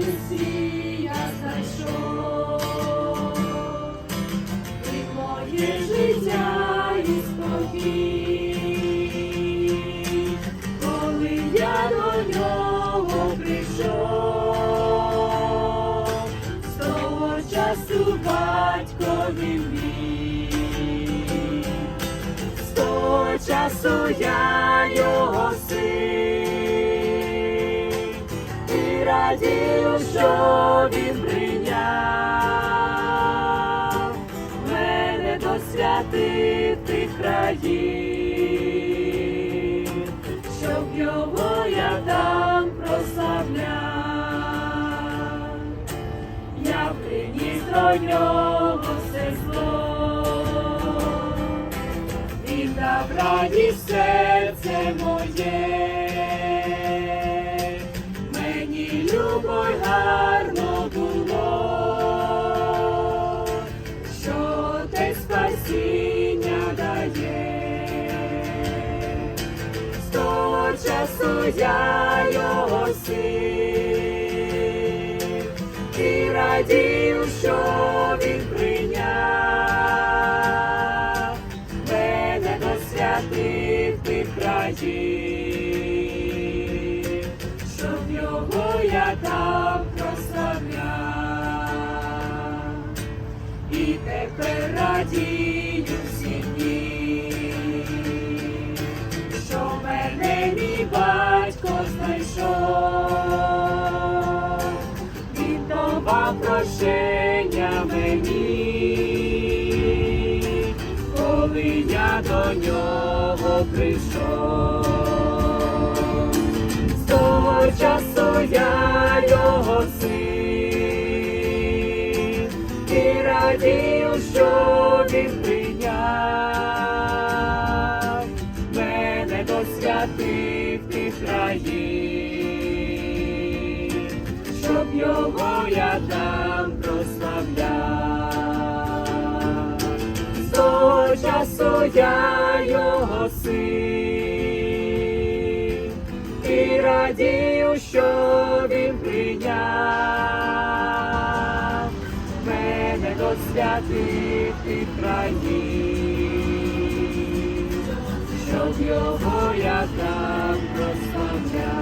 Месія знайшов, і моє життя і спокій, коли я до нього прийшов, з того часу батькові мій, з того часу я його син, і радію, що він прийняв мене до святих тих країн, щоб його я там прославляв. Я приніс до нього все зло, він дав радість гарно було, що те спасіння дає, з того часу я його син, і радію, що він прийняв. Мене до святих тих країн, щоб радію всі дні, що мене мій батько знайшов, він давав прощення мені, коли я до нього прийшов. З того часу я його син, і радію, що він прийняв. Мене до святих тих країн, щоб його я там прославляв. З того часу я його син, і радію, що він до святих тих країн, щоб його я там прославляв.